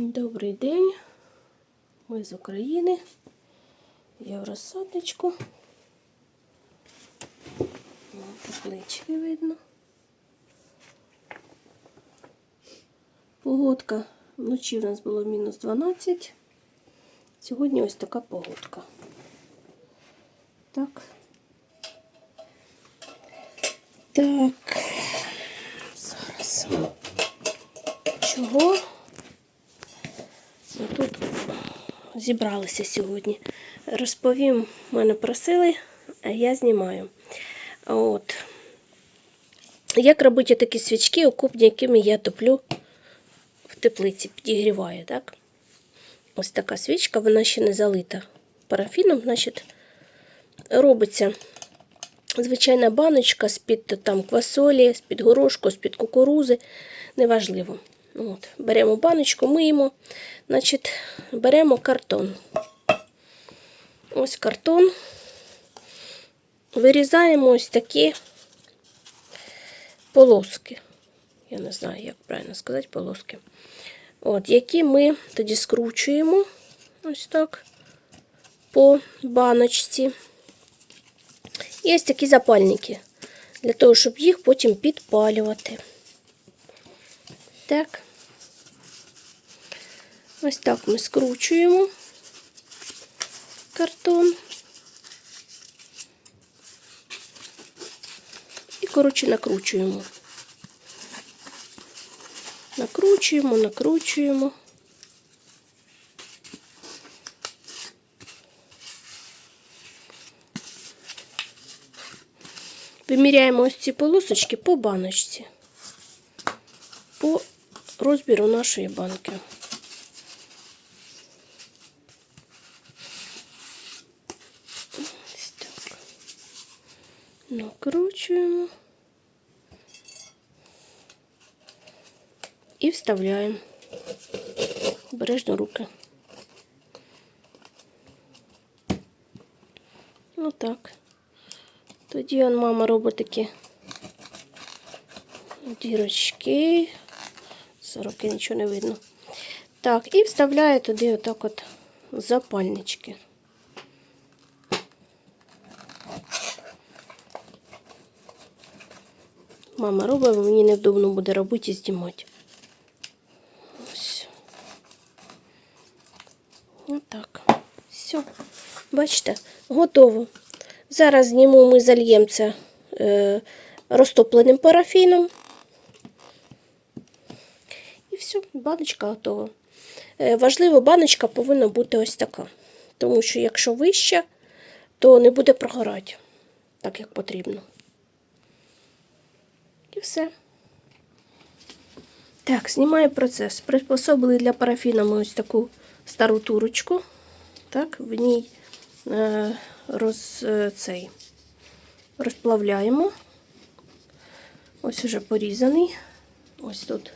Добрий день. Ми з України. Я в розсадничку. Теплички видно. Погодка. Вночі в нас було мінус 12. Сьогодні ось така погодка. Так. Так. Зараз. Чого? Ми тут зібралися сьогодні. Розповім, мене просили, а я знімаю. От. Як робити такі свічки, окупні, якими я топлю в теплиці, підігріваю, так? Ось така свічка, вона ще не залита парафіном, значить, робиться звичайна баночка з-під квасолі, з-під горошку, з-під кукурузи, неважливо. От, беремо баночку, миємо, значить, беремо картон. Ось картон. Вирізаємо ось такі полоски. Я не знаю, як правильно сказати, полоски. От, які ми тоді скручуємо ось так по баночці. Є такі запальники, для того, щоб їх потім підпалювати. Так. Ось так ми скручуємо картон. І, коротше, накручуємо. Накручуємо, накручуємо. Виміряємо ось ці полосочки по баночці, по розміру нашої банки. Накручуємо і вставляємо обережно руки. Отак. Тоді он мама робить такі дірочки. Сороки нічого не видно. Так, і вставляє туди отак от запальнички. Мама робить, бо мені невдобно буде робити і знімати. Ось. Отак. Все. Бачите, готово. Зараз зніму, ми зальємо це е, розтопленим парафіном. І все, баночка готова. Е, важливо, баночка повинна бути ось така. Тому що якщо вища, то не буде прогорати так, як потрібно. І все. Так, знімаю процес. Приспособили для парафіна ми ось таку стару турочку. Так, в ній е, роз, е, цей, розплавляємо. Ось уже порізаний. Ось тут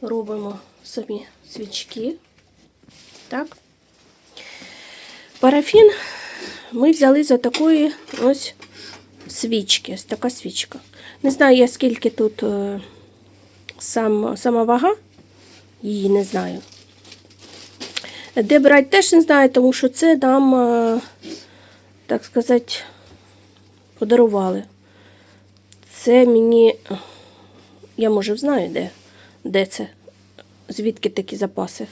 робимо самі свічки. Так. Парафін ми взяли за такої ось свічки. Ось така свічка. Не знаю, я скільки тут е, сам, сама вага, її не знаю. Де брати теж не знаю, тому що це нам, е, так сказати, подарували. Це мені, я може знаю, де, де це, звідки такі запаси.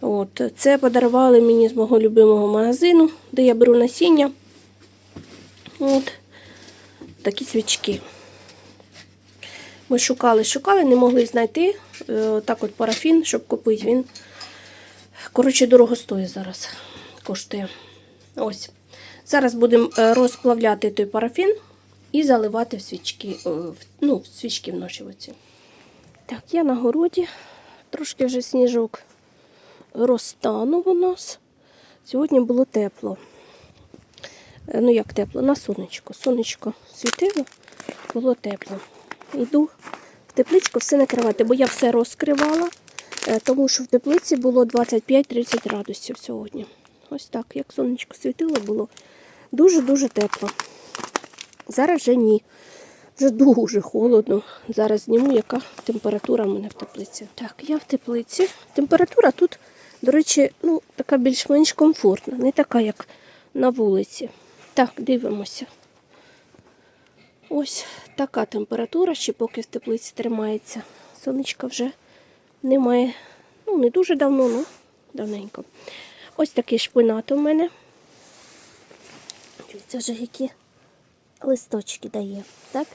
От, Це подарували мені з мого любимого магазину, де я беру насіння. От такі свічки. Ми шукали, шукали, не могли знайти. Е, Так от парафін, щоб купити. Він, коротше, дорого стоїть зараз. Коштує. Ось. Зараз будемо е, розплавляти той парафін і заливати в свічки, е, ну, в свічки в наші оці. Так, я на городі. Трошки вже сніжок розтанув у нас. Сьогодні було тепло. Е, Ну, як тепло, на сонечко. Сонечко світило, було тепло. Йду в тепличку все накривати, бо я все розкривала, е, тому що в теплиці було 25-30 градусів сьогодні. Ось так, як сонечко світило, було дуже-дуже тепло. Зараз вже ні. Вже дуже холодно. Зараз зніму, яка температура в мене в теплиці. Так, я в теплиці. Температура тут, до речі, ну, така більш-менш комфортна, не така, як на вулиці. Так, дивимося. Ось така температура, ще поки в теплиці тримається. Сонечка вже немає. Ну, не дуже давно, ну давненько. Ось такий шпинат у мене. Дивіться вже які листочки дає. Так?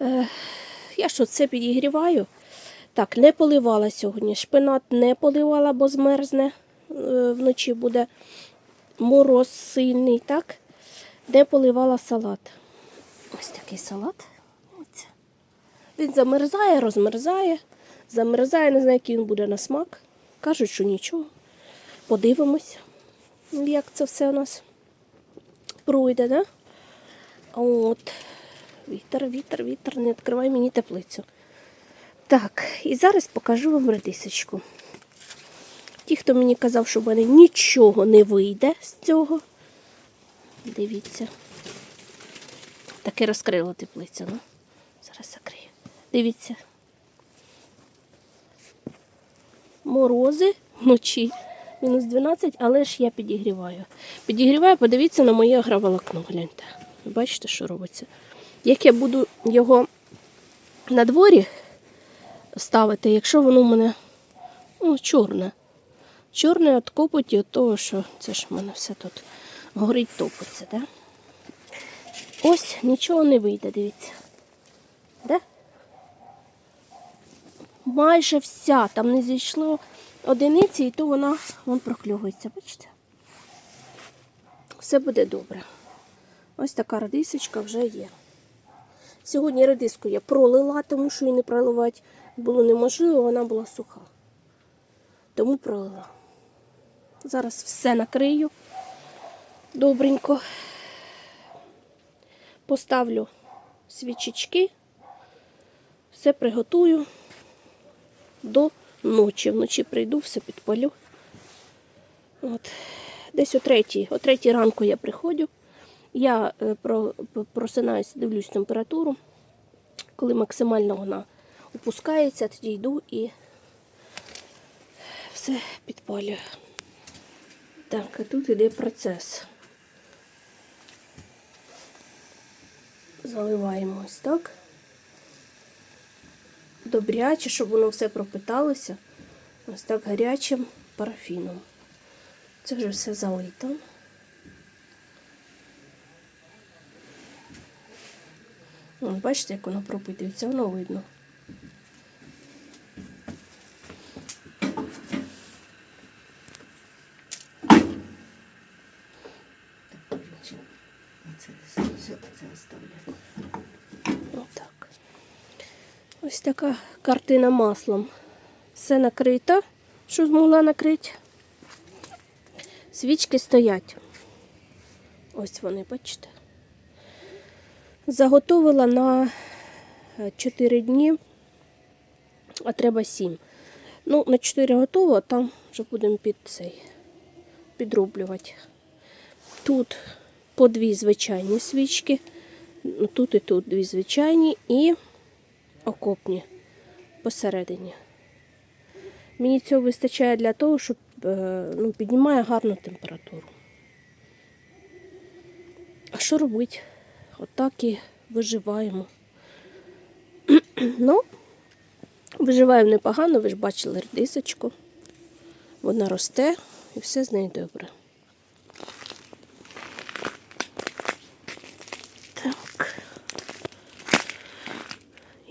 Е, я що це підігріваю. Так, не поливала сьогодні. Шпинат не поливала, бо змерзне. Е, вночі буде мороз сильний, так? Де поливала салат. Ось такий салат. Він замерзає, розмерзає, замерзає, не знаю, який він буде на смак. Кажуть, що нічого. Подивимось, як це все у нас пройде, да? От. Вітер, вітер, вітер, не відкривай мені теплицю. Так, і зараз покажу вам редисочку. Ті, хто мені казав, що в мене нічого не вийде з цього. Дивіться. Таке розкрила теплицю. Ну. Зараз закрию. Дивіться. Морози вночі. Мінус 12, але ж я підігріваю. Підігріваю, подивіться на моє агроволокно. Гляньте. Бачите, що робиться? Як я буду його на дворі ставити, якщо воно в мене ну, чорне. Чорне від копоті від того, що це ж в мене все тут горить, топиться. Да? Ось нічого не вийде, дивіться. Да? Майже вся, там не зійшло одиниці, і то вона вон прокльовується, бачите? Все буде добре. Ось така редисочка вже є. Сьогодні редиску я пролила, тому що її не проливати було неможливо, вона була суха. Тому пролила. Зараз все накрию добренько. Поставлю свічечки, все приготую до ночі. Вночі прийду, все підпалю. От. Десь о третій, о третій ранку я приходжу. Я е, просинаюся, дивлюсь температуру. Коли максимально вона опускається, тоді йду і все підпалюю. Так, а тут іде процес. Заливаємо ось так. Добряче, щоб воно все пропиталося. Ось так гарячим парафіном. Це вже все залито. Бачите, як воно пропитується, воно видно. Ось така картина маслом. Все накрито, що змогла накрити. Свічки стоять. Ось вони, бачите. Заготовила на 4 дні, а треба 7. Ну, на 4 готово, а там вже будемо під цей підроблювати. Тут по дві звичайні свічки. Тут і тут дві звичайні і окопні посередині. Мені цього вистачає для того, щоб е, ну, піднімає гарну температуру. А що робити? Отак і виживаємо. ну, виживаємо непогано, ви ж бачили редисочку. Вона росте і все з нею добре.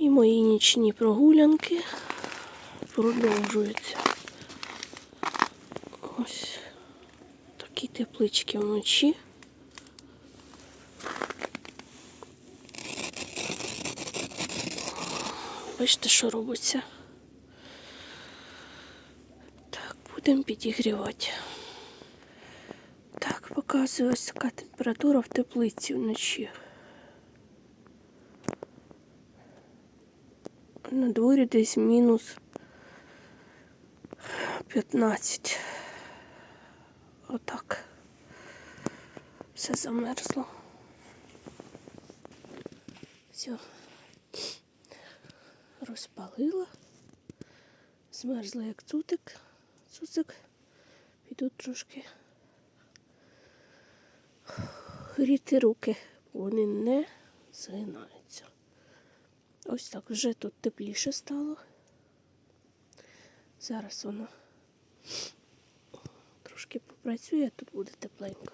І мої нічні прогулянки продовжуються. Ось такі теплички вночі. Бачите, що робиться. Так, будемо підігрівати. Так, показує ось така температура в теплиці вночі. На дворі десь мінус 15. Отак. Все замерзло. Все. Розпалила. Змерзла як цутик. Цуцик. Піду трошки гріти руки, бо вони не згинаються. Ось так вже тут тепліше стало. Зараз воно трошки попрацює, тут буде тепленько.